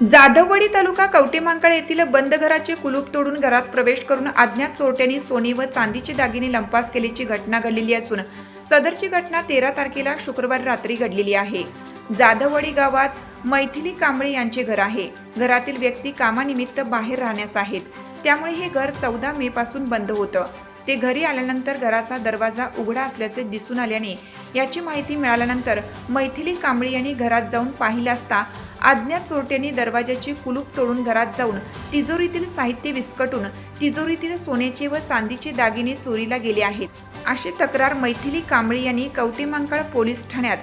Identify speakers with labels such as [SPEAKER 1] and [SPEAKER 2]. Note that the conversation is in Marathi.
[SPEAKER 1] जाधववाडी तालुका कवटेमांकाळ येथील बंद घराचे कुलूप तोडून घरात प्रवेश करून अज्ञात चोरट्यांनी सोने व चांदीचे दागिने लंपास केल्याची घटना घडलेली असून सदरची घटना तेरा तारखेला शुक्रवारी रात्री घडलेली आहे. जाधववाडी गावात मैथिली कांबळे यांचे घर आहे. घरातील व्यक्ती कामानिमित्त बाहेर राहण्यास आहेत. त्यामुळे हे घर चौदा मे पासून बंद होतं. ते घरी आल्यानंतर घराचा दरवाजा उघडा असल्याचे दिसून आल्याने याची माहिती मिळाल्यानंतर मैथिली कांबळी यांनी घरात जाऊन पाहिलं असता अज्ञात चोरट्यांनी दरवाजाची कुलूप तोडून घरात जाऊन तिजोरीतील साहित्य विस्कटून तिजोरीतील सोन्याचे व चांदीचे दागिने चोरीला गेले आहेत. अशी तक्रार मैथिली कांबळे यांनी कवटेमांकाळ पोलीस ठाण्यात